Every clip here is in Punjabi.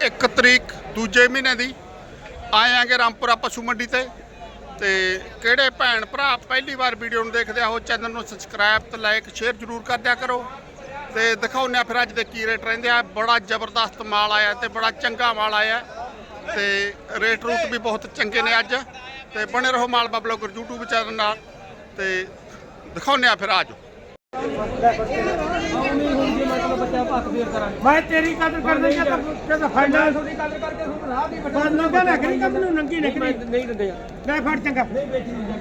1 ਤਰੀਕ ਦੂਜੇ ਮਹੀਨੇ ਦੀ ਆਇਆਂਗੇ ਰਾਮਪੁਰਾ ਪਸ਼ੂ ਮੰਡੀ ਤੇ। ਤੇ ਕਿਹੜੇ ਭੈਣ ਭਰਾ ਪਹਿਲੀ ਵਾਰ ਵੀਡੀਓ ਨੂੰ ਦੇਖਦੇ ਆ, ਉਹ ਚੈਨਲ ਨੂੰ ਸਬਸਕ੍ਰਾਈਬ ਤੇ ਲਾਈਕ ਸ਼ੇਅਰ ਜ਼ਰੂਰ ਕਰ ਦਿਆ ਕਰੋ। ਤੇ ਦਿਖਾਉਂਦੇ ਆ ਫਿਰ ਅੱਜ ਦੇ ਕੀ ਰੇਟ ਰਹਿੰਦੇ ਆ। ਬੜਾ ਜ਼ਬਰਦਸਤ ਮਾਲ ਆਇਆ ਤੇ ਬੜਾ ਚੰਗਾ ਮਾਲ ਆਇਆ। ਤੇ ਰੇਟ ਰੂਟ ਵੀ ਬਹੁਤ ਚੰਗੇ ਨੇ ਅੱਜ। ਤੇ ਬਣੇ ਰਹੋ ਮਾਲ ਬਬਲੌਗਰ YouTube ਚੈਨਲ ਨਾਲ। ਤੇ ਦਿਖਾਉਂਦੇ ਆ ਫਿਰ ਆਜੋ ਮੈਂ ਤੇਰੀ ਕਦਰ ਕਰ ਦਿੰਦਾ ਤਾਂ ਕਿਹਦਾ ਫਾਇਦਾ ਤੁਹਾਡੀ ਕਦਰ ਕਰਕੇ ਤੁਹਾਨੂੰ ਰਾਹ ਦੀ ਬਟਾ ਨੰਗਾ ਨਾ ਕਰੀ ਕਦ ਨੂੰ ਨੰਗੀ ਨਿਕਲੀ। ਨਹੀਂ ਦਿੰਦੇ ਯਾਰ। ਲੈ ਫੜ ਚੰਗਾ।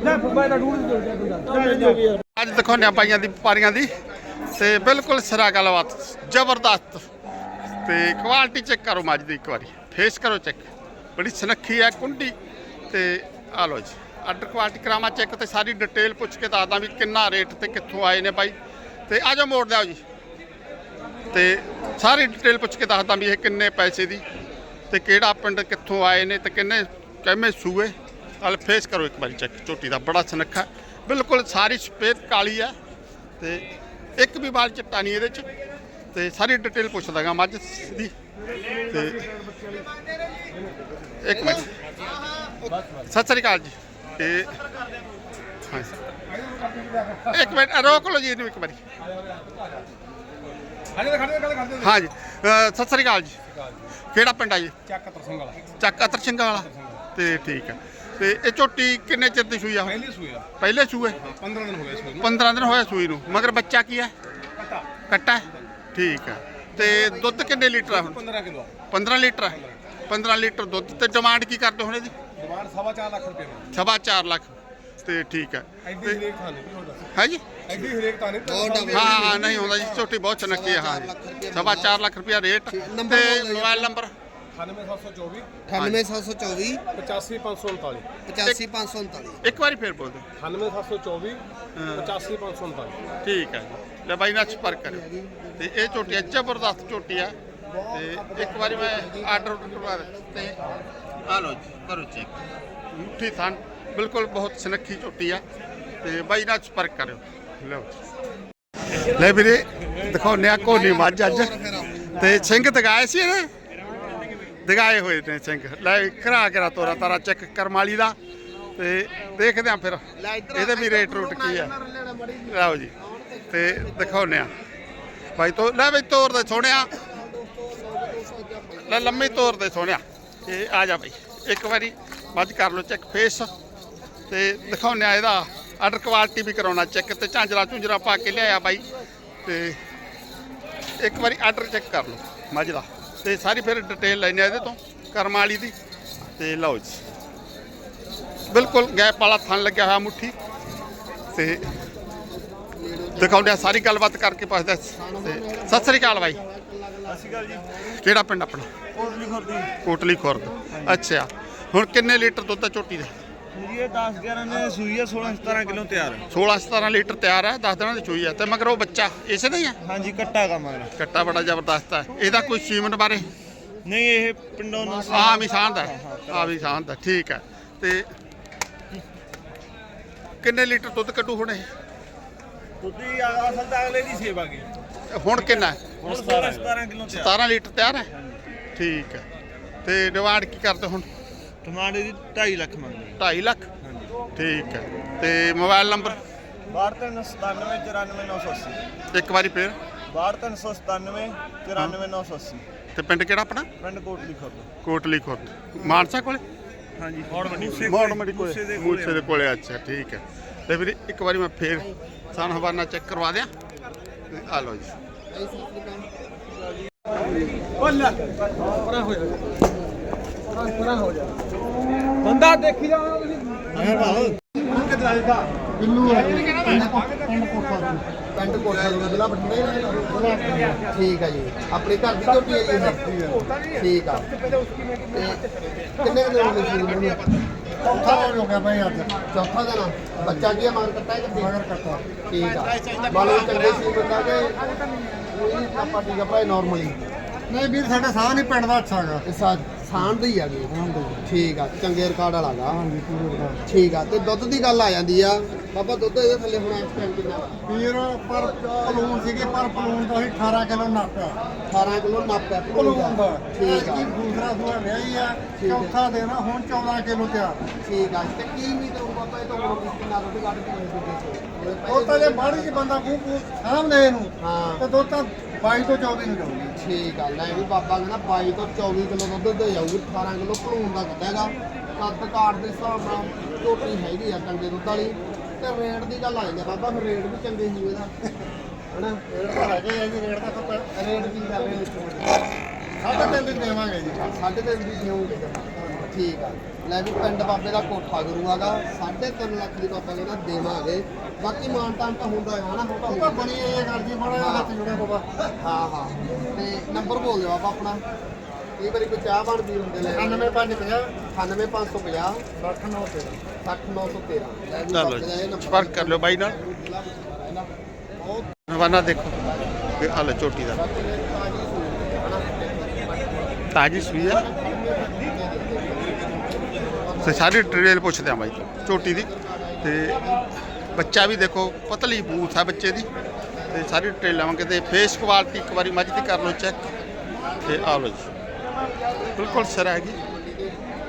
ਲੈ ਫੁੱਬਾ ਦਾ ਡੂੜ ਦੇ ਦੇ ਅੱਜ ਦਿਖਾਉਂਦੇ ਆ ਬਾਈਆਂ ਦੀ ਵਪਾਰੀਆਂ ਦੀ। ਤੇ ਬਿਲਕੁਲ ਸਿਰਾ ਗੱਲਬਾਤ ਜ਼ਬਰਦਸਤ। ਤੇ ਕੁਆਲਿਟੀ ਚੈੱਕ ਕਰੋ ਮੱਝ ਦੀ ਇੱਕ ਵਾਰੀ। ਫੇਸ ਕਰੋ ਚੈੱਕ ਬੜੀ ਸੁਨੱਖੀ ਹੈ ਕੁੰਡੀ। ਤੇ ਆ ਲੋ ਜੀ। ਆਰਡਰ ਕੁਆਲਿਟੀ ਕਰਾਵਾਂ ਚੈੱਕ ਤੇ ਸਾਰੀ ਡਿਟੇਲ ਪੁੱਛ ਕੇ ਦੱਸਦਾ ਵੀ ਕਿੰਨਾ ਰੇਟ ਤੇ ਕਿੱਥੋਂ ਆਏ ਨੇ ਬਾਈ। ਤੇ ਆ ਜਾਓ ਮੋੜ ਦਿਓ ਜੀ। ਤੇ ਸਾਰੀ ਡਿਟੇਲ ਪੁੱਛ ਕੇ ਦੱਸਦਾ ਵੀ ਇਹ ਕਿੰਨੇ ਪੈਸੇ ਦੀ ਤੇ ਕਿਹੜਾ ਪਿੰਡ ਕਿੱਥੋਂ ਆਏ ਨੇ ਤੇ ਕਿੰਨੇ ਕਿਵੇਂ ਸੂਏ। ਹਲ ਫੇਸ ਕਰੋ ਇੱਕ ਵਾਰੀ ਚੈੱਕ ਝੋਟੀ ਦਾ ਬੜਾ ਸੁਨੱਖਾ। ਬਿਲਕੁਲ ਸਾਰੀ ਸਪੇਦ ਕਾਲੀ ਹੈ ਤੇ ਇੱਕ ਵੀ ਵਾਲ ਚਿੱਟਾ ਨਹੀਂ ਇਹਦੇ ਚ। ਤੇ ਸਾਰੀ ਡਿਟੇਲ ਪੁੱਛਦਾਗਾ ਮੱਝ ਦੀ। ਤੇ ਇੱਕ ਮਿੰਟ। ਸਤਿ ਸ੍ਰੀ ਅਕਾਲ ਜੀ। ਤੇ ਹਾਂ ਇੱਕ ਮਿੰਟ ਰੋਕ ਲਓ ਜੀ ਇਹਨੂੰ ਇੱਕ ਵਾਰੀ। ਖੜੇ ਖੜੇ ਗੱਲ ਕਰਦੇ ਹਾਂ। ਜੀ ਅ, ਸਤਿ ਸ੍ਰੀ ਅਕਾਲ ਜੀ। ਕਿਹੜਾ ਪਿੰਡ ਆ ਜੀ? ਚੱਕ ਤਰਸੰਗ ਵਾਲਾ। ਚੱਕ ਅਤਰ ਸਿੰਘਾਂ ਵਾਲਾ। ਤੇ ਠੀਕ ਹੈ ਤੇ ਇਹ ਝੋਟੀ ਕਿੰਨੇ ਚਿਰ ਦੀ ਸੂਈ ਆ? ਪਹਿਲੀ ਸੂਏ? 15 ਦਿਨ ਹੋ ਗਏ ਸੂਈ 15 ਦਿਨ ਹੋਇਆ ਸੂਈ ਨੂੰ। ਮਗਰ ਬੱਚਾ ਕੀ ਹੈ ਕੱਟਾ। ਕੱਟਾ। ਹੈ? ਠੀਕ ਹੈ ਤੇ ਦੁੱਧ ਕਿੰਨੇ ਲੀਟਰ ਆ ਹੁਣ? 15 ਕਿਲੋ 15 ਲੀਟਰ ਹੈ 15 ਲੀਟਰ ਦੁੱਧ। ਤੇ ਡਿਮਾਂਡ ਕੀ ਕਰਦੇ ਹੁਣ ਇਹਦੀ? ਡਿਮਾਂਡ ਸਵਾ ਚਾਰ ਲੱਖ ਰੁਪਏ ਦੀ ਸਵਾ 4 ਲੱਖ। ਤੇ ਠੀਕ ਹੈ। ਐਡੀ ਹਰੇਕ ਥਾਂ ਨਹੀਂ ਹੋਰ ਦੱਸ। ਹੈ ਜੀ ਐਡੀ ਹਰੇਕ ਥਾਂ ਨਹੀਂ ਹਾਂ ਹਾਂ ਨਹੀਂ ਹੁੰਦਾ ਜੀ ਝੋਟੀ ਬਹੁਤ ਚਨੱਕੀ ਹੈ ਹਾਂ ਜੀ। ਸਵਾ 4 ਲੱਖ ਰੁਪਇਆ ਰੇਟ ਤੇ ਮੋਬਾਈਲ ਨੰਬਰ? 98724 98724 85539 85539 ਇੱਕ ਵਾਰੀ ਫੇਰ ਬੋਲ ਦਿਓ। 98724 85539 ਠੀਕ ਹੈ ਜੀ। ਲੈ ਬਾਈ ਨਾਲ ਸੰਪਰਕ ਕਰਿਓ। ਤੇ ਇਹ ਝੋਟੀ ਹੈ, ਜ਼ਬਰਦਸਤ ਝੋਟੀ ਆ ਤੇ ਇੱਕ ਵਾਰੀ ਮੈਂ ਆਰਡਰ ਕਰਵਾ ਤੇ ਆ ਲਓ ਜੀ ਕਰੋ ਚੈੱਕ ਮੁੱਠੀ ਥਣ ਬਿਲਕੁਲ ਬਹੁਤ ਸੁਨੱਖੀ ਝੋਟੀ ਆ ਤੇ ਬਾਈ ਨਾਲ ਸੰਪਰਕ ਕਰਿਓ। ਲਓ। ਲੈ ਵੀਰੇ ਦਿਖਾਉਂਦੇ ਆ ਕੋਨੀ ਮੱਝ ਅੱਜ। ਤੇ ਸਿੰਘ ਦਗਾਏ ਸੀ ਇਹਨੇ? ਦਗਾਏ ਹੋਏ ਨੇ ਸਿੰਘ। ਲੈ ਕਰਾ ਕਰਾ ਤੋਰਾ ਤਾਰਾ ਚੈੱਕ ਕਰਮਾਲੀ ਦਾ। ਤੇ ਦੇਖਦੇ ਆ ਫਿਰ ਇਹਦੇ ਵੀ ਰੇਟ ਰੂਟ ਕੀ ਆ। ਲਓ ਜੀ। ਤੇ ਦਿਖਾਉਂਦੇ ਆ ਭਾਈ ਤੋ ਲੈ ਬਈ ਤੋਰ ਦੇ ਸੋਹਣਿਆ। ਲੈ ਲੰਮੀ ਤੋਰ ਦੇ ਸੋਹਣਿਆ। ਇਹ ਆ ਜਾ ਬਈ। ਇੱਕ ਵਾਰੀ ਮੱਝ ਕਰ ਲਓ ਚੈੱਕ ਫੇਸ ਤੇ ਦਿਖਾਉਂਦੇ ਆ ਇਹਦਾ ਆਰਡਰ ਕੁਆਲਿਟੀ ਵੀ ਕਰਾਉਣਾ ਚੈੱਕ ਤੇ ਝਾਂਜਰਾ ਝੁੰਜਰਾ ਪਾ ਕੇ ਲਿਆਇਆ ਬਾਈ। ਤੇ ਇੱਕ ਵਾਰੀ ਆਰਡਰ ਚੈੱਕ ਕਰ ਲਓ ਮੱਝ ਦਾ ਤੇ ਸਾਰੀ ਫਿਰ ਡਿਟੇਲ ਲੈਣੇ ਆ ਇਹਦੇ ਤੋਂ ਕਰਮਾਲੀ ਦੀ। ਤੇ ਲਓ ਜੀ। ਬਿਲਕੁਲ ਗੈਪ ਵਾਲਾ ਥਣ ਲੱਗਿਆ ਹੋਇਆ ਮੁੱਠੀ। ਤੇ ਦਿਖਾਉਂਦੇ ਆ ਸਾਰੀ ਗੱਲਬਾਤ ਕਰਕੇ ਪੁੱਛਦਾ ਆ। ਤੇ ਸਤਿ ਸ੍ਰੀ ਅਕਾਲ ਬਾਈ। ਜੀ। ਕਿਹੜਾ ਪਿੰਡ ਆਪਣਾ? ਕੋਟਲੀ ਖੁਰਦੀ ਕੋਟਲੀ ਖੁਰਦ। ਅੱਛਾ। ਹੁਣ ਕਿੰਨੇ ਲੀਟਰ ਦੁੱਧ ਆ ਝੋਟੀ ਦਾ? ਜੀ ਇਹ 10 11 ਨੇ ਸੂਈ ਆ 16 17 ਕਿਲੋ ਤਿਆਰ ਹੈ 16 17 ਲੀਟਰ ਤਿਆਰ ਹੈ 10 ਦਿਨਾਂ ਦੀ ਚੋਈ ਹੈ ਤੇ ਮਗਰ ਉਹ ਬੱਚਾ ਇਸੇ ਦਾ ਹੀ ਹੈ ਹਾਂਜੀ ਕੱਟਾ ਕੰਮ ਅਗਲਾ ਕੱਟਾ ਬੜਾ ਜ਼ਬਰਦਸਤ ਹੈ ਇਹਦਾ ਕੋਈ ਸੀਮਨ ਬਾਰੇ? ਨਹੀਂ ਇਹ ਪਿੰਡੋਂ ਨੂੰ ਆ ਸਾਂਧ ਹੈ ਆ ਵੀ ਸਾਂਧ ਹੈ ਠੀਕ ਹੈ ਤੇ ਕਿੰਨੇ ਲੀਟਰ ਦੁੱਧ ਕੱਢੂ ਹੁਣ ਇਹ? ਤੁਸੀਂ ਅਸਲ ਤਾਂ ਅਗਲੇ ਦੀ ਸੇਵਾ ਗਈ ਹੁਣ ਕਿੰਨਾ ਹੈ? ਹੁਣ 16 17 ਕਿਲੋ ਤਿਆਰ। 17 ਲੀਟਰ ਤਿਆਰ ਹੈ? ਠੀਕ ਹੈ। ਤੇ ਡਿਮਾਂਡ ਕੀ ਕਰਦੇ ਹੁਣ? ਟਮਾਟਰ ਦੀ 2.5 ਲੱਖ ਮੰਗਦੇ 2.5 ਲੱਖ? ਹਾਂਜੀ। ਠੀਕ ਹੈ। ਤੇ ਮੋਬਾਈਲ ਨੰਬਰ? 62397 94980 ਇੱਕ ਵਾਰੀ ਫੇਰ। 62397 94980 ਤੇ ਪਿੰਡ ਕਿਹੜਾ ਆਪਣਾ? ਪਿੰਡ ਕੋਟਲੀ ਖੁਰਦ। ਕੋਟਲੀ ਖੁਰਦ। ਮਾਨਸਾ ਕੋਲੇ? ਹਾਂਜੀ ਮੋੜ ਮੰਡੀ ਮੋੜ ਮੰਡੀ ਕੋਲੇ। ਮੂਸੇ ਦੇ ਕੋਲੇ ਅੱਛਾ ਠੀਕ ਹੈ। ਤੇ ਵੀਰੇ ਇੱਕ ਵਾਰੀ ਮੈਂ ਫੇਰ ਸਾਨ ਹਵਾਨਾ ਚੈੱਕ ਕਰਵਾ ਦਿਆਂ। ਆ ਲਓ ਜੀ ਬੱਲਾ ਪਰਾਂ ਹੋ ਜਾ ਪਰਾਂ ਹੋ ਜਾ ਬੰਦਾ ਦੇਖੀ ਜਾਣਾ ਤੁਸੀਂ ਬਿੱਲੂ ਹੈ। ਪਿੰਡ ਕੋਠਾ ਪਿੰਡ ਕੋਠਾ ਦਾ ਜ਼ਿਲ੍ਹਾ ਬਠਿੰਡਾ ਠੀਕ ਹੈ ਜੀ। ਆਪਣੇ ਘਰ ਦੀ ਝੋਟੀ ਹੈ ਜੀ ਇਹ? ਠੀਕ ਆ। ਤੇ ਕਿੰਨੇ ਕਿੰਨੇ ਹੋ ਗਏ ਸੀ ਇਹਨੂੰ ਚੌਥਾ ਦਿਨ ਹੋ ਗਿਆ ਭਾਈ ਅੱਜ। ਚੌਥਾ ਦਿਨ ਬੱਚਾ ਕੀ ਹੈ ਮਗਰ ਕੱਟਾ ਹੈ ਕਿ ਮਗਰ ਕੱਟਾ। ਠੀਕ ਆ। ਬਾਲੋ ਚੰਗੇ ਸੀ ਬੰਦਾ ਕਿ? ਕੋਈ ਆਪਾਂ ਠੀਕ ਆ ਭਾਈ ਨਾਰਮਲੀ ਨਹੀਂ ਵੀਰ ਸਾਡਾ ਸਾਹ ਨਹੀਂ ਪਿੰਡ ਦਾ ਅੱਛਾ ਹੈਗਾ। ਇਹ ਸਾ ਸਾਣ ਦੀ ਆ ਗਈ। ਠੀਕ ਆ ਚੰਗੇ ਰਿਕਾਰਡ ਵਾਲਾ ਗਾ। ਠੀਕ ਆ ਤੇ ਦੁੱਧ ਦੀ ਗੱਲ ਆ ਜਾਂਦੀ ਆ। ਬਾਬਾ ਦੁੱਧ ਇਹਦੇ ਥੱਲੇ ਹੁਣ ਇਸ ਟਾਈਮ ਕਿੰਨਾ? ਵੀਰ ਪਰ ਪਲੂਣ ਸੀਗੀ ਪਰ ਪਲੂਣ ਦਾ ਸੀ 18 ਕਿਲੋ ਨੱਪ 18 ਕਿਲੋ ਨਾਪਿਆ ਪਲੂਣ ਦਾ। ਠੀਕ ਆ। ਕੀ ਦੂਸਰਾ ਸੂਆ ਵਿਆਹੀ ਆ। ਚੌਥਾ ਦੇਣਾ ਹੁਣ 14 ਕਿਲੋ ਤਿਆਰ। ਠੀਕ ਆ ਤੇ ਕੀ ਉਮੀਦ ਹੈ ਬਾਬਾ ਇਹ ਤੋਂ ਕਿੰਨਾ ਦੁੱਧ ਕੱਢ ਕੇ ਦੇ ਉਹ ਤਾਂ ਜੇ ਬਾੜੀ ਚ ਬੰਦਾ ਖੂਹ ਖੂਹ ਸਾਹਮਣੇ ਇਹਨੂੰ ਹਾਂ। ਤੇ ਦੁੱਧ ਤਾਂ 22 ਤੋਂ 24 ਨੂੰ ਜਾਊਗੀ। ਠੀਕ ਆ ਲੈ ਵੀ ਬਾਬਾ ਕਹਿੰਦਾ 22 ਤੋਂ 24 ਕਿਲੋ ਦੁੱਧ ਦੇ ਜਾਊਗੀ 18 ਕਿਲੋ ਭਲੂਣ ਦਾ ਦੁੱਧ ਹੈਗਾ। ਕੱਦ ਕਾਠ ਦੇ ਹਿਸਾਬ ਨਾਲ ਝੋਟੀ ਹੈਗੀ ਆ ਚੰਗੇ ਦੁੱਧ ਵਾਲੀ ਤੇ ਰੇਟ ਦੀ ਗੱਲ ਆ ਜਾਂਦੀ ਆ ਬਾਬਾ ਫਿਰ ਰੇਟ ਵੀ ਚੰਗੇ ਹੀ ਇਹਦਾ। ਹਨਾ? ਰੇਟ ਤਾਂ ਹੈਗੇ ਆ ਜੀ ਰੇਟ ਤਾਂ ਆਪਾਂ ਰੇਟ ਕੀ ਕਰ ਰਹੇ ਹੋ ਸਾਢੇ ਤਿੰਨ ਦੀ ਦੇਵਾਂਗੇ ਜੀ। ਸਾਢੇ ਤਿੰਨ ਦੀ ਠੀਕ ਆ। ਲੈ ਵੀ ਪਿੰਡ ਬਾਬੇ ਦਾ ਕੋਠਾ ਗੁਰੂਆਗਾ ਸਾਢੇ ਤਿੰਨ ਲੱਖ ਦੀ ਬਾਬਾ ਕਹਿੰਦਾ ਦੇਵਾਂਗੇ ਬਾਕੀ ਮਾਨਤਾਨ ਤਾਂ ਹੁੰਦਾ ਹੈ ਹਨਾ ਉਹ ਤਾਂ ਬਣੀ ਇਹ ਗੱਲ ਜੀ ਜਿਹਾ ਹੱਥ ਜੁੜਿਆ ਬਾਬਾ। ਹਾਂ ਹਾਂ। ਤੇ ਨੰਬਰ ਬੋਲ ਦਿਓ ਆਪਾਂ ਆਪਣਾ। ਕਈ ਵਾਰੀ ਕੋਈ ਚਾਹ ਬਣਦੀ ਹੁੰਦੇ ਲੈ 9550 98550 69 60913 ਲੈ ਵੀ ਚਲੋ ਬਾਬੇ ਸੰਪਰਕ ਕਰ ਲਿਓ ਬਾਈ ਨਾਲ। ਨਵਾਨਾ ਦੇਖੋ। ਇਹ ਹਾਲ ਝੋਟੀ ਦਾ। ਤਾਜੀ ਸੂਈ ਆ। ਤੇ ਸਾਰੀ ਡਿਟੇਲ ਪੁੱਛਦੇ ਆ ਬਾਈ ਤੋਂ, ਝੋਟੀ ਦੀ। ਤੇ ਬੱਚਾ ਵੀ ਦੇਖੋ, ਪਤਲੀ ਬੂਥ ਆ ਬੱਚੇ ਦੀ। ਤੇ ਸਾਰੀ ਡਿਟੇਲ ਲਵਾਂਗੇ ਤੇ ਫੇਸ ਕੁਆਲਿਟੀ ਇੱਕ ਵਾਰੀ ਮੱਝ ਦੀ ਕਰ ਲਓ ਚੈੱਕ ਤੇ ਆ ਲਓ ਜੀ। ਬਿਲਕੁਲ ਸਿਰਾ ਹੈਗੀ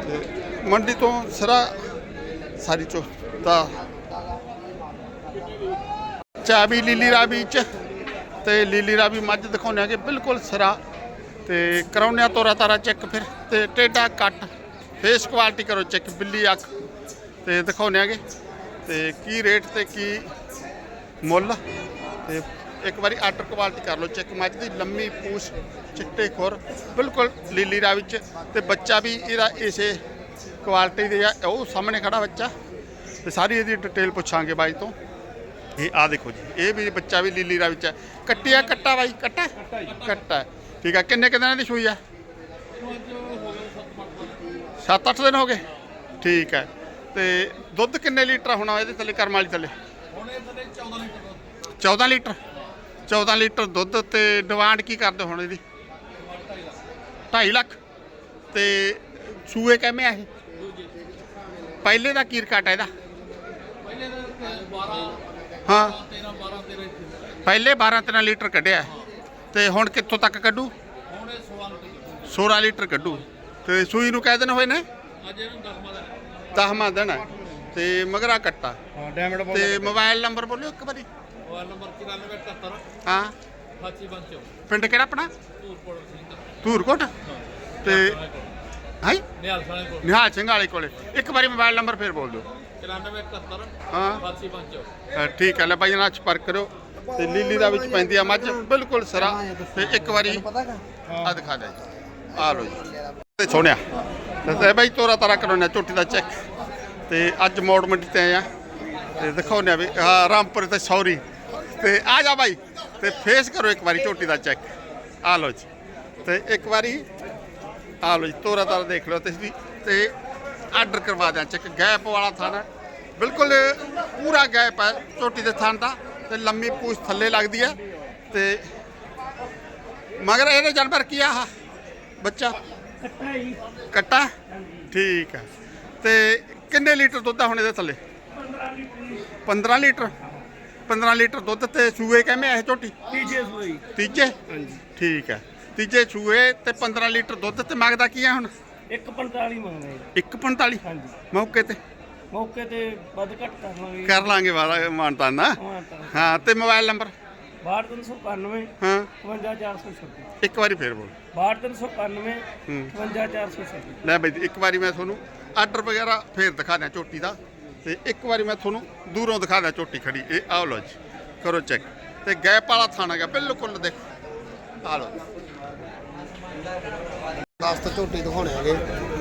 ਤੇ ਮੰਡੀ ਤੋਂ ਸਿਰਾ ਸਾਰੀ ਚੋ ਦਾ ਚਾਬੀ ਲੀਲੀ ਰਾਵੀ ਚ। ਤੇ ਲੀਲੀ ਰਾਵੀ ਮੱਝ ਦਿਖਾਉਂਦੇ ਆਗੇ, ਬਿਲਕੁਲ ਸਿਰਾ। ਤੇ ਕਰਾਉਂਦੇ ਆ ਤੋਰਾ ਤਾਰਾ ਚੈੱਕ ਫਿਰ। ਤੇ ਟੇਡਾ ਕੱਟ। ਫੇਸ ਕੁਆਲਿਟੀ ਕਰੋ ਚੈੱਕ ਬਿੱਲੀ ਅੱਖ। ਤੇ ਦਿਖਾਉਂਦੇ ਆਗੇ। ਤੇ ਕੀ ਰੇਟ ਤੇ ਕੀ ਮੁੱਲ? ਤੇ ਇੱਕ ਵਾਰੀ ਆਰਡਰ ਕੁਆਲਿਟੀ ਕਰ ਲਓ ਚੈੱਕ। ਮੱਝ ਦੀ ਲੰਮੀ ਪੂਛ ਚਿੱਟੇ ਖੁਰ ਬਿਲਕੁਲ ਲੀਲੀ ਰਾਵੀ ਚ ਤੇ ਬੱਚਾ ਵੀ ਇਹਦਾ ਇਸੇ ਕੁਆਲਿਟੀ ਦੇ ਆ। ਉਹ ਸਾਹਮਣੇ ਖੜਾ ਬੱਚਾ। ਤੇ ਸਾਰੀ ਇਹਦੀ ਡਿਟੇਲ ਪੁੱਛਾਂਗੇ ਬਾਈ ਤੋਂ। ਇਹ ਆ ਦੇਖੋ ਜੀ। ਇਹ ਵੀ ਬੱਚਾ ਵੀ ਲੀਲੀ ਰਾ ਵਿੱਚ ਹੈ। ਕੱਟਿਆ ਕੱਟਾ ਬਾਈ ਕੱਟਾ? ਕੱਟਾ। ਠੀਕ ਆ ਕਿੰਨੇ ਕੁ ਦਿਨਾਂ ਦੀ ਸੂਈ ਆ? 7-8 ਦਿਨ ਹੋ ਗਏ। ਠੀਕ ਹੈ। ਤੇ ਦੁੱਧ ਕਿੰਨੇ ਲੀਟਰ ਹੋਣਾ ਇਹਦੇ ਥੱਲੇ ਕਰਮ ਵਾਲੀ ਥੱਲੇ? 14 ਲੀਟਰ 14 ਲੀਟਰ? ਦੁੱਧ ਤੇ ਡਿਮਾਂਡ ਕੀ ਕਰਦੇ ਹੁਣ ਇਹਦੀ? 2.5 ਲੱਖ। ਤੇ ਸੂਏ ਕਿਵੇਂ ਆ ਇਹ? ਪਹਿਲੇ ਦਾ ਕੀ ਰਿਕਾਰਡ ਹੈ ਇਹਦਾ? ਹਾਂ। ਪਹਿਲੇ 12 13 ਲੀਟਰ ਕੱਢਿਆ। ਤੇ ਹੁਣ ਕਿੱਥੋਂ ਤੱਕ ਕੱਢੂ? ਹੁਣ 16 ਲੀਟਰ ਕੱਢੂ। ਤੇ ਸੂਈ ਨੂੰ ਕਹਿ ਦਿਨ ਹੋਏ ਨੇ? ਅੱਜ ਇਹਨੂੰ 10ਵਾਂ ਦਿਨ ਹੈ। ਤੇ ਮਗਰਾ ਕੱਟਾ। ਹਾਂ ਡੈਮੇਜ ਤੇ ਮੋਬਾਈਲ ਨੰਬਰ ਬੋਲਿਓ ਇੱਕ ਵਾਰੀ। ਮੋਬਾਈਲ ਨੰਬਰ 9477 ਹਾਂ। 8555 ਪਿੰਡ ਕਿਹੜਾ ਆਪਣਾ? ਧੂਰਕੋਟ ਤੇ ਹਾਂ? ਨਿਹਾਲ ਸਾਲੇ ਕੋਲ। ਨਿਹਾਲ ਸਿੰਘ ਵਾਲੇ ਕੋਲੇ। ਇੱਕ ਵਾਰੀ ਮੋਬਾਈਲ ਨੰਬਰ ਫੇਰ ਬੋਲ ਦਿਓ। 9477 ਹਾਂ। 8555 ਅ, ਠੀਕ ਹੈ ਲੈ ਬਾਈ ਨਾਲ ਸੰਪਰਕ ਕਰੋ। ਤੇ ਲੀਲੀ ਦਾ ਵਿੱਚ ਪੈਂਦੀ ਆ ਮੱਝ। ਬਿਲਕੁਲ ਸਰਾ। ਤੇ ਇੱਕ ਵਾਰੀ ਆ ਦਿਖਾ ਦੇ। ਆ ਲੋ ਜੀ। ਸੋਹਣਿਆ ਤੇ ਬਾਈ ਤੋਰਾ ਤਾਰਾ ਕਰਾਉਣਾ ਝੋਟੀ ਦਾ ਚੈੱਕ ਤੇ ਅੱਜ ਮੋੜ ਮੰਡੀ ਤੇ ਆਏ ਆ। ਤੇ ਦਿਖਾਉਣੇ ਵੀ ਹਾਂ ਰਾਮਪੁਰ ਤੇ ਸੌਰੀ। ਤੇ ਆ ਜਾ ਬਾਈ, ਤੇ ਫੇਸ ਕਰੋ ਇੱਕ ਵਾਰੀ ਝੋਟੀ ਦਾ ਚੈੱਕ ਆ ਲੋ ਜੀ। ਤੇ ਇੱਕ ਵਾਰੀ, ਆ ਲੋ ਜੀ, ਤੋਰਾ ਤਾਰਾ ਦੇਖ ਲਓ ਤੁਸੀਂ ਤੇ ਆਰਡਰ ਕਰਵਾ ਦਿਆਂ ਚੈੱਕ ਗੈਪ ਵਾਲਾ ਥਾਣਾ ਬਿਲਕੁਲ ਪੂਰਾ ਗੈਪ ਹੈ ਝੋਟੀ ਦੇ ਥਾਣ ਦਾ। ਤੇ ਲੰਮੀ ਪੂਛ ਥੱਲੇ ਲੱਗਦੀ ਹੈ। ਤੇ ਮਗਰ ਇਹਦੇ ਜਾਨਵਰ ਕੀ ਆ ਆਹ? ਬੱਚਾ। ਕੱਟਾ ਠੀਕ ਹੈ ਤੇ ਕਿੰਨੇ ਲੀਟਰ ਦੁੱਧ ਆ ਹੁਣ ਇਹਦੇ ਥੱਲੇ? 15 ਲੀਟਰ 15 ਲੀਟਰ? ਦੁੱਧ ਤੇ ਸੂਏ ਕਿਵੇਂ ਇਹ ਝੋਟੀ? ਤੀਜੇ ਸੂਈ ਤੀਜੇ? ਹਾਂਜੀ। ਠੀਕ ਹੈ ਤੀਜੇ ਸੂਏ ਤੇ 15 ਲੀਟਰ ਦੁੱਧ ਤੇ ਮੰਗਦਾ ਕੀ ਆ ਹੁਣ? 145 ਮੰਗਦੇ 145 ਹਾਂਜੀ। ਮੌਕੇ ਤੇ? ਮੌਕੇ ਤੇ ਵੱਧ ਘੱਟ ਕਰ ਲਾਂਗੇ ਕਰ ਲਾਂਗੇ ਵਾਲਾ ਮਾਨਤਾ ਨਾ? ਹਾਂ ਤੇ ਮੋਬਾਈਲ ਨੰਬਰ? 6391 ਹਾਂ। 55426 ਇੱਕ ਵਾਰੀ ਫੇਰ ਬੋਲ। 6391 ਹੂੰ। 55426 ਲੈ ਬਈ ਇੱਕ ਵਾਰੀ ਮੈਂ ਤੁਹਾਨੂੰ ਆਰਡਰ ਵਗੈਰਾ ਫੇਰ ਦਿਖਾ ਦਿਆਂ ਝੋਟੀ ਦਾ। ਤੇ ਇੱਕ ਵਾਰੀ ਮੈਂ ਤੁਹਾਨੂੰ ਦੂਰੋਂ ਦਿਖਾ ਦਿਆਂ ਝੋਟੀ ਖੜੀ। ਇਹ ਆਹ ਲਓ ਜੀ ਕਰੋ ਚੈੱਕ ਤੇ ਗੈਪ ਵਾਲਾ ਥਾਣਾ ਗਿਆ ਬਿਲਕੁਲ ਦੇਖੋ। ਆਹ ਲਓ। ਦਸਤ ਝੋਟੀ ਦਿਖਾਉਣੇ ਆਗੇ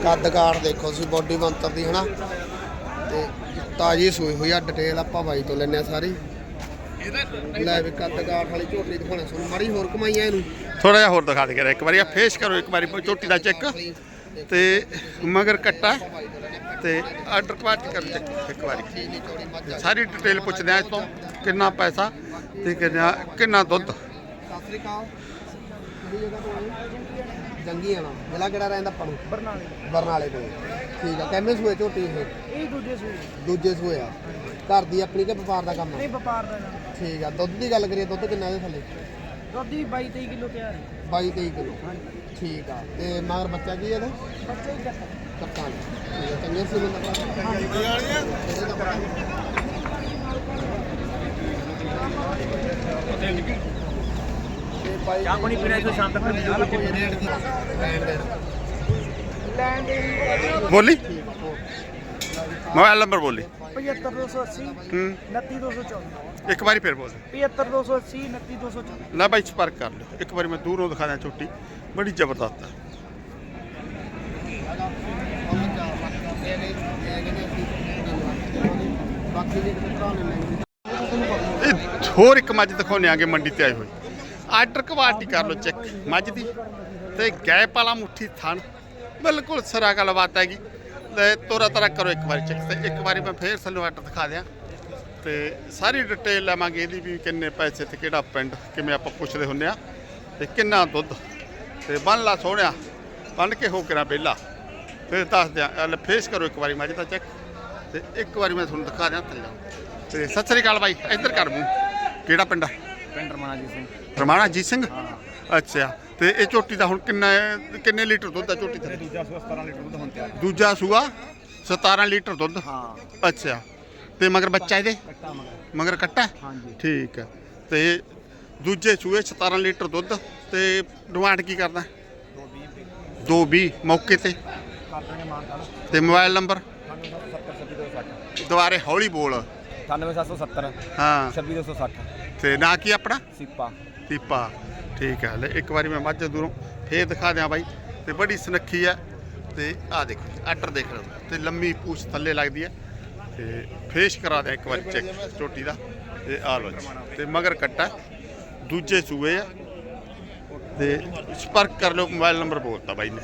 ਕੱਦ ਕਾਠ ਦੇਖੋ ਤੁਸੀਂ ਬੋਡੀ ਮੰਤਰ ਦੀ ਹਨਾ? ਤੇ ਤਾਜੀ ਸੂਈ ਹੋਈ ਆ ਡਿਟੇਲ ਆਪਾਂ ਬਾਈ ਤੋਂ ਲੈਣੇ ਆ ਸਾਰੀ। ਲੈ ਵੀ ਕੱਦ ਕਾਠ ਵਾਲੀ ਝੋਟੀ ਦਿਖਾਉਣੇ ਤੁਹਾਨੂੰ ਮਾੜੀ ਹੋਰ ਕਮਾਈਆਂ ਇਹਨੂੰ। ਥੋੜਾ ਜਿਹਾ ਹੋਰ ਦਿਖਾ ਦੇ ਕੇ ਇੱਕ ਵਾਰੀ ਆ ਫੇਸ ਕਰੋ ਇੱਕ ਵਾਰੀ ਝੋਟੀ ਦਾ ਚੈੱਕ। ਤੇ ਮਗਰ ਕੱਟਾ ਤੇ ਆਰਡਰ ਕੁਆਲਿਟੀ ਕਰ ਚੈੱਕ ਇੱਕ ਵਾਰੀ। ਸਾਰੀ ਡਿਟੇਲ ਪੁੱਛਦੇ ਆ ਇਸ ਤੋਂ ਕਿੰਨਾ ਪੈਸਾ ਤੇ ਕਿੰਨਾ ਕਿੰਨਾ ਦੁੱਧ। ਸਤਿ ਸ੍ਰੀ ਅਕਾਲ। ਗੰਗੀਆਂ ਨਾਲ ਜ਼ਿਲ੍ਹਾ ਕਿਹੜਾ ਰਹਿੰਦਾ ਆਪਾਂ ਨੂੰ? ਬਰਨਾਲੇ। ਬਰਨਾਲੇ ਤੋਂ ਠੀਕ ਆ। ਕਿੰਨੇ ਸੂਏ ਝੋਟੀ ਇਹ? ਇਹ ਦੂਜੇ ਸੂਏ। ਦੂਜੇ ਸੂਏ ਆ। ਘਰ ਦੀ ਆਪਣੀ ਕਿ ਵਪਾਰ ਦਾ ਕੰਮ ਆ? ਨਹੀਂ ਵਪਾਰ ਦਾ ਨਾ ਠੀਕ ਆ। ਦੁੱਧ ਦੀ ਗੱਲ ਕਰੀਏ ਦੁੱਧ ਕਿੰਨਾ ਇਹਦੇ ਥੱਲੇ? ਦੁੱਧ ਵੀ 22 23 ਕਿਲੋ ਤਿਆਰ ਹੈ। 22 23 ਕਿਲੋ। ਠੀਕ ਆ। ਤੇ ਮਗਰ ਬੱਚਾ ਕੀ ਇਹਦਾ? ਬੱਚੇ ਹੀ ਕੱਟਾ ਕੱਟਾਂ ਠੀਕ ਆ। ਚੰਗੇ ਸੀ ਬੰਦਾ ਚਾਹ ਪਾਣੀ ਪੀਣਾ ਇਥੋਂ ਸ਼ਾਮ ਤੱਕ ਰੇਟ ਦੀ ਲੈਣ ਦੇਣ ਲੈਣ ਦੇ ਬੋਲੀ। ਮੋਬਾਈਲ ਨੰਬਰ ਬੋਲੀ। 75280 ਹੂੰ। 29214 ਇੱਕ ਵਾਰੀ ਫਿਰ ਬੋਲ। 75280 29214 ਲੈ ਬਾਈ ਸੰਪਰਕ ਕਰ ਲਿਓ। ਇੱਕ ਵਾਰੀ ਮੈਂ ਦੂਰੋਂ ਦਿਖਾ ਦਿਆਂ ਝੋਟੀ ਬੜੀ ਜ਼ਬਰਦਸਤ ਹੈ ਇਹ ਹੋਰ ਇੱਕ ਮੱਝ ਦਿਖਾਉਂਦੇ ਆਂਗੇ ਮੰਡੀ ਤੇ ਆਈ ਹੋਈ ਆਰਡਰ ਕੁਆਲਿਟੀ ਕਰ ਲਓ ਚੈੱਕ। ਮੱਝ ਦੀ ਤੇ ਗੈਪ ਵਾਲਾ ਮੁੱਠੀ ਥਣ। ਬਿਲਕੁਲ ਸਰਾ ਗੱਲਬਾਤ ਹੈਗੀ। ਲੈ ਤੋਰਾ ਤਰਾ ਕਰੋ ਇੱਕ ਵਾਰੀ ਚੈੱਕ ਤੇ। ਇੱਕ ਵਾਰੀ ਮੈਂ ਫੇਰ ਤੁਹਾਨੂੰ ਆਰਡਰ ਦਿਖਾ ਦਿਆਂ। ਤੇ ਸਾਰੀ ਡਿਟੇਲ ਲਵਾਂਗੇ ਇਹਦੀ ਵੀ ਕਿੰਨੇ ਪੈਸੇ ਤੇ ਕਿਹੜਾ ਪਿੰਡ ਕਿਵੇਂ ਆਪਾਂ ਪੁੱਛਦੇ ਹੁੰਨੇ ਆ। ਤੇ ਕਿੰਨਾ ਦੁੱਧ। ਤੇ ਬੰਨ ਲਾ ਸੋਹਣਿਆ। ਬੰਨ ਕੇ ਹੋ ਕੇ ਨਾ ਵਿਹਲਾ। ਫਿਰ ਦੱਸ ਦਿਆਂ। ਲੈ ਫੇਸ ਕਰੋ ਇੱਕ ਵਾਰੀ ਮੱਝ ਦਾ ਚੈੱਕ। ਤੇ ਇੱਕ ਵਾਰੀ ਮੈਂ ਤੁਹਾਨੂੰ ਦਿਖਾ ਦਿਆਂ ਥੱਲੇ। ਤੇ ਸਤਿ ਸ੍ਰੀ ਅਕਾਲ ਬਾਈ। ਇੱਧਰ ਕਰ ਮੂੰਹ। ਕਿਹੜਾ ਪਿੰਡ ਪਿੰਡ ਰਮਾਣਾ ਜੀ ਸਿੰਘ। ਰਮਾਣਾ ਜੀਤ ਸਿੰਘ? ਅੱਛਾ ਤੇ ਇਹ ਝੋਟੀ ਦਾ ਹੁਣ ਕਿੰਨਾ ਕਿੰਨੇ ਲੀਟਰ ਦੁੱਧ ਆ ਝੋਟੀ ਤੇ ਦੂਜਾ ਸੂਆ 17 ਲੀਟਰ ਦੁੱਧ ਹੁਣ ਤਿਆਰ। ਦੂਜਾ ਸੂਆ 17 ਲੀਟਰ ਦੁੱਧ? ਹਾਂ। ਅੱਛਾ ਤੇ ਮਗਰ ਬੱਚਾ ਇਹਦੇ? ਕੱਟਾ ਮਗਰ। ਮਗਰ ਕੱਟਾ? ਹਾਂਜੀ। ਠੀਕ ਹੈ ਤੇ ਦੂਜੇ ਸੂਏ 17 ਲੀਟਰ ਦੁੱਧ ਤੇ ਡਿਮਾਂਡ ਕੀ ਕਰਦਾ? 220 ਮੌਕੇ ਤੇ। ਤੇ ਮੋਬਾਈਲ ਨੰਬਰ? 9770 ਦੁਬਾਰੇ ਹੌਲੀ ਬੋਲ। 98770 ਹਾਂ। 26260 ਤੇ ਨਾਂ ਕੀ ਆਪਣਾ? ਸਿੱਪਾ। ਦੀਪਾ। ਠੀਕ ਹੈ, ਲੈ ਇੱਕ ਵਾਰੀ ਮੈਂ ਮੱਝ ਦੂਰੋਂ ਫੇਰ ਦਿਖਾ ਦਿਆਂ ਬਾਈ। ਤੇ ਬੜੀ ਸੁਨੱਖੀ ਹੈ। ਤੇ ਆਹ ਦੇਖੋ ਆਰਡਰ ਦੇਖ ਲਓ। ਤੇ ਲੰਮੀ ਪੂਛ ਥੱਲੇ ਲੱਗਦੀ ਹੈ। ਤੇ ਫੇਸ ਕਰਾ ਦਿਆਂ ਇੱਕ ਵਾਰੀ ਚੈੱਕ ਝੋਟੀ ਦਾ। ਤੇ ਆ ਲੋ ਜੀ, ਤੇ ਮਗਰ ਕੱਟਾ। ਦੂਜੇ ਸੂਏ ਆ। ਤੇ ਸੰਪਰਕ ਕਰ ਲਓ, ਮੋਬਾਈਲ ਨੰਬਰ ਬੋਲਤਾ ਬਾਈ ਨੇ।